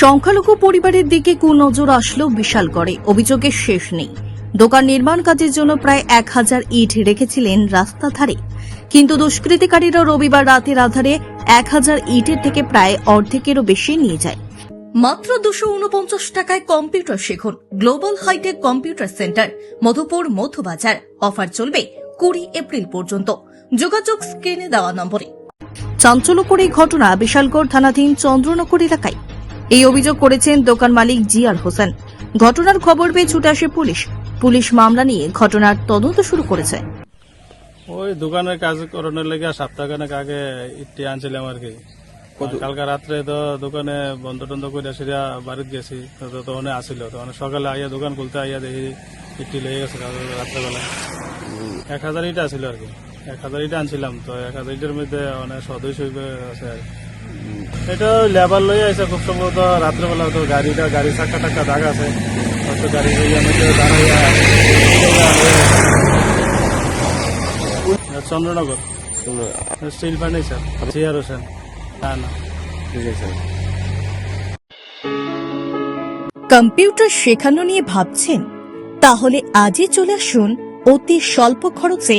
সংখ্যালঘু পরিবারের দিকে কুনজর আসলো বিশালগড়ে অভিযোগের শেষ নেই। দোকান নির্মাণ কাজের জন্য প্রায় এক হাজার ইট রেখেছিলেন রাস্তা ধারে। কিন্তু দুষ্কৃতিকারীরা রবিবার রাতের আধারে এক হাজার ইটের থেকে প্রায় অর্ধেকেরও বেশি নিয়ে যায়। মাত্র দুশো উনপঞ্চাশ টাকায় কম্পিউটার শিখুন। Global hi-tech computer centre, Madhupur Madhubazar offer চলবে কুড়ি এপ্রিল পর্যন্ত। যোগাযোগ স্ক্রিনে দেওয়া নম্বরে। চাঞ্চল্যকর এই ঘটনা বিশালগড় থানাধীন চন্দ্রনগর এলাকায়। এই অভিযোগ করেছেন দোকান মালিক জিয়ার হোসেন। ঘটনার খবর পেয়ে ছুটে আসে পুলিশ। পুলিশ মামলা নিয়ে ঘটনার তদন্ত শুরু করেছে। ওই দোকানের কাজ করানোর লেগে সপ্তাহখানেক আগে ইটটি আনছিলাম আর কি। কালকে রাত্রে তো দোকানে বন্ধ টন্ধ করে সেটা বাড়িতে গেছি তখন আসিল। তখন সকালে আইয়া দোকান খুলতে আইয়া দেখি ইটটি লেগে গেছে রাত্রেবেলা। এক হাজার ইট আসিল আর কি। এক হাজার ইট আনছিলাম তো এক হাজার ইটের মধ্যে অনেক সদস্য আছে আর কি। এটা লেবার লই আছে খুব সম্ভবত রাত্রেবেলা তো গাড়িটা গাড়ি চাক্কা টাক্কা দাগ আছে। হয়তো গাড়ি দাঁড়াইয়া চন্দ্রনগর স্টিল হোসেন না না। ঠিক আছে। কম্পিউটার শেখানো নিয়ে ভাবছেন? তাহলে আজই চলে আসুন অতি স্বল্প খরচে